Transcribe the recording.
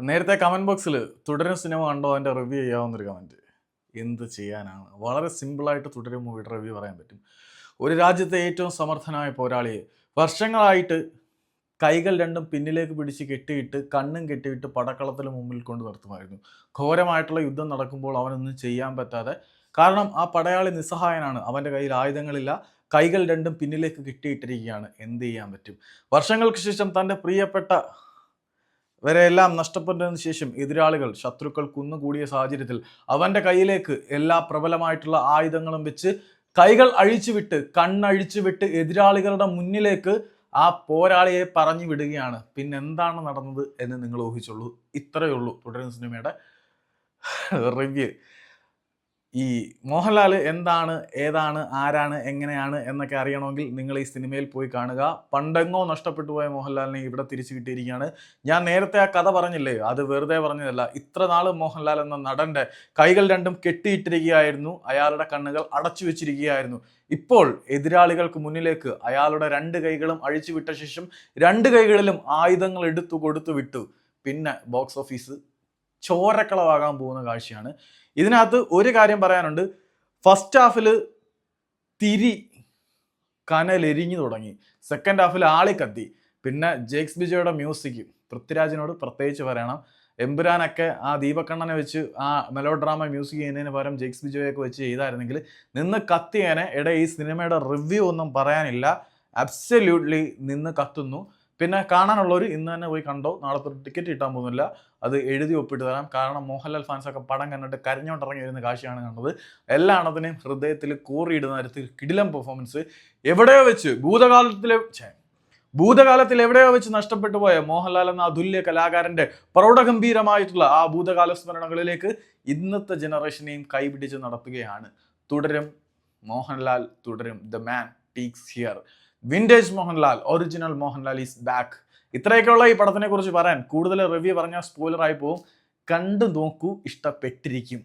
നേരത്തെ കമന്റ് ബോക്സിൽ തുടരും സിനിമ കണ്ടോ അതിന്റെ റിവ്യൂ ചെയ്യാവുന്നൊരു കമന്റ് എന്ത് ചെയ്യാനാണ്? വളരെ സിമ്പിളായിട്ട് തുടരും മൂവിയുടെ റിവ്യൂ പറയാൻ പറ്റും. ഒരു രാജ്യത്തെ ഏറ്റവും സമർത്ഥനായ പോരാളിയെ വർഷങ്ങളായിട്ട് കൈകൾ രണ്ടും പിന്നിലേക്ക് പിടിച്ച് കെട്ടിയിട്ട് കണ്ണും കെട്ടിയിട്ട് പടക്കളത്തിന് മുമ്പിൽ കൊണ്ട് നിർത്തുമായിരുന്നു. ഘോരമായിട്ടുള്ള യുദ്ധം നടക്കുമ്പോൾ അവനൊന്നും ചെയ്യാൻ പറ്റാതെ കാരണം ആ പടയാളി നിസ്സഹായനാണ്. അവന്റെ കയ്യിൽ ആയുധങ്ങളില്ല. കൈകൾ രണ്ടും പിന്നിലേക്ക് കെട്ടിയിട്ടിരിക്കുകയാണ്. എന്ത് ചെയ്യാൻ പറ്റും? വർഷങ്ങൾക്ക് ശേഷം തന്റെ പ്രിയപ്പെട്ട വരെയെല്ലാം നഷ്ടപ്പെട്ടതിന് ശേഷം എതിരാളികൾ ശത്രുക്കൾ കുന്നുകൂടിയ സാഹചര്യത്തിൽ അവന്റെ കയ്യിലേക്ക് എല്ലാ പ്രബലമായിട്ടുള്ള ആയുധങ്ങളും വെച്ച് കൈകൾ അഴിച്ചുവിട്ട് കണ്ണഴിച്ചു വിട്ട് എതിരാളികളുടെ മുന്നിലേക്ക് ആ പോരാളിയെ പറഞ്ഞു വിടുകയാണ്. പിന്നെ എന്താണ് നടന്നത് എന്ന് നിങ്ങൾ ഊഹിച്ചുള്ളൂ ഇത്രയേ ഉള്ളൂ തുടരുന്ന സിനിമയുടെ റിവ്യൂ ഈ മോഹൻലാൽ എന്താണ് ഏതാണ് ആരാണ് എങ്ങനെയാണ് എന്നൊക്കെ അറിയണമെങ്കിൽ നിങ്ങൾ ഈ സിനിമയിൽ പോയി കാണുക. പണ്ടെങ്ങോ നഷ്ടപ്പെട്ടു പോയ മോഹൻലാലിനെ ഇവിടെ തിരിച്ചു കിട്ടിയിരിക്കുകയാണ്. ഞാൻ നേരത്തെ ആ കഥ പറഞ്ഞില്ലേ? അത് വെറുതെ പറഞ്ഞതല്ല. ഇത്ര നാൾ മോഹൻലാൽ എന്ന നടന്റെ കൈകൾ രണ്ടും കെട്ടിയിട്ടിരിക്കുകയായിരുന്നു. അയാളുടെ കണ്ണുകൾ അടച്ചു വെച്ചിരിക്കുകയായിരുന്നു. ഇപ്പോൾ എതിരാളികൾക്ക് മുന്നിലേക്ക് അയാളുടെ രണ്ട് കൈകളും അഴിച്ചു വിട്ട ശേഷം രണ്ട് കൈകളിലും ആയുധങ്ങൾ എടുത്തു കൊടുത്തു വിട്ടു. പിന്നെ ബോക്സ് ഓഫീസ് ചോരക്കളവാകാൻ പോകുന്ന കാഴ്ചയാണ്. ഇതിനകത്ത് ഒരു കാര്യം പറയാനുണ്ട്. ഫസ്റ്റ് ഹാഫിൽ തിരി കനലെരിഞ്ഞു തുടങ്ങി. സെക്കൻഡ് ഹാഫിൽ ആളിക്കത്തി. പിന്നെ ജേക്സ് ബിജോയുടെ മ്യൂസിക് പൃഥ്വിരാജിനോട് പ്രത്യേകിച്ച് പറയണം. എമ്പുരാനൊക്കെ ആ ദീപക്കണ്ണനെ വെച്ച് ആ മെലോ ഡ്രാമ മ്യൂസിക് ചെയ്യുന്നതിന് പകരം ജേക്സ് ബിജോയൊക്കെ വെച്ച് ചെയ്തായിരുന്നെങ്കിൽ നിന്ന് കത്തിയേനെ. ഇട ഈ സിനിമയുടെ റിവ്യൂ ഒന്നും പറയാനില്ല. അബ്സല്യൂട്ട്ലി നിന്ന് കത്തുന്നു. പിന്നെ കാണാനുള്ളവർ ഇന്ന് തന്നെ പോയി കണ്ടോ? നാളെ തൊട്ട് ടിക്കറ്റ് കിട്ടാൻ പോകുന്നില്ല. അത് എഴുതി ഒപ്പിട്ട് തരാം. കാരണം മോഹൻലാൽ ഫാൻസൊക്കെ പടം കണ്ടിട്ട് കരഞ്ഞോണ്ടിറങ്ങി വരുന്ന കാഴ്ചയാണ് കണ്ടത്. എല്ലാ ഹൃദയത്തിൽ കൂറിയിടുന്ന തരത്തിൽ കിടിലം പെർഫോമൻസ് എവിടെയോ വെച്ച് ഭൂതകാലത്തിലെ ഭൂതകാലത്തിൽ എവിടെയോ വെച്ച് നഷ്ടപ്പെട്ടു പോയ മോഹൻലാൽ എന്ന അതുല്യ കലാകാരന്റെ പ്രൗഢഗംഭീരമായിട്ടുള്ള ആ ഭൂതകാല സ്മരണകളിലേക്ക് ഇന്നത്തെ ജനറേഷനെയും കൈപിടിച്ച് നടത്തുകയാണ്. തുടരും മോഹൻലാൽ തുടരും the man takes here vintage Mohanlal original Mohanlal is back ഇത്രയൊക്കെയുള്ള ഈ പടത്തിനെ കുറിച്ച് പറയാൻ കൂടുതൽ റിവ്യൂ പറഞ്ഞാൽ സ്പോയിലർ ആയി പോകും കണ്ടു നോക്കൂ ഇഷ്ടപ്പെട്ടിരിക്കും.